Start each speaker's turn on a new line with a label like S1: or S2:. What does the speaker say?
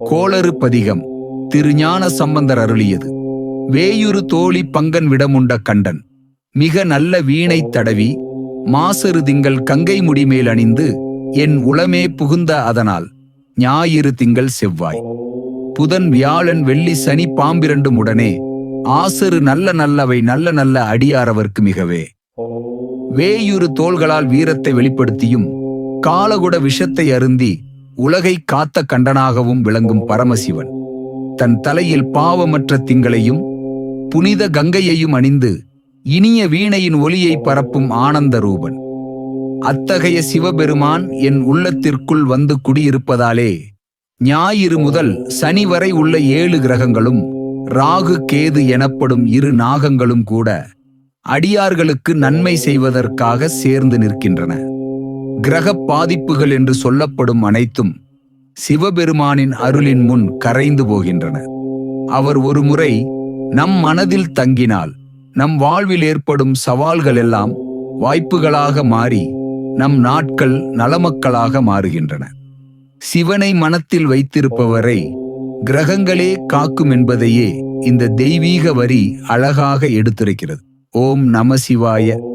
S1: கோளறு பதிகம் திருஞான சம்பந்தர் அருளியது. வேயுறு தோழி பங்கன் விடமுண்ட கண்டன். மிக நல்ல வீணை தடவி மாசரு திங்கள் கங்கை முடிமேல் அணிந்து என் உளமே புகுந்த அதனால் ஞாயிறு திங்கள் செவ்வாய். புதன் வியாழன் வெள்ளி சனி பாம்பிரண்டும் உடனே ஆசரு நல்ல நல்லவை நல்ல நல்ல அடியாரவர்க்கு மிகவே. வேயுறு தோள்களால் வீரத்தை வெளிப்படுத்தியும் காலகுட விஷத்தை அருந்தி உலகை காத்த கண்டனாகவும் விளங்கும் பரமசிவன். தன் தலையில் பாவமற்ற திங்களையும் புனித கங்கையையும் அணிந்து இனிய வீணையின் ஒலியை பரப்பும் ஆனந்த ரூபன் அத்தகைய சிவபெருமான் என் உள்ளத்திற்குள் வந்து குடியிருப்பதாலே ஞாயிறு முதல் சனி வரை உள்ள ஏழு கிரகங்களும் ராகு கேது எனப்படும் இரு நாகங்களும் கூட அடியார்களுக்கு நன்மை செய்வதற்காக சேர்ந்து நிற்கின்றன. கிரகப் பாதிப்புகள் என்று சொல்லப்படும் அனைத்தும் சிவபெருமானின் அருளின் முன் கரைந்து போகின்றன. அவர் ஒருமுறை நம் மனதில் தங்கினால் நம் வாழ்வில் ஏற்படும் சவால்கள் எல்லாம் வாய்ப்புகளாக மாறி நம் நாட்கள் நலமக்களாக மாறுகின்றன. சிவனை மனத்தில் வைத்திருப்பவரை கிரகங்களே காக்கும் என்பதையே இந்த தெய்வீக வரி அழகாக எடுத்துரைக்கிறது. ஓம் நம சிவாய.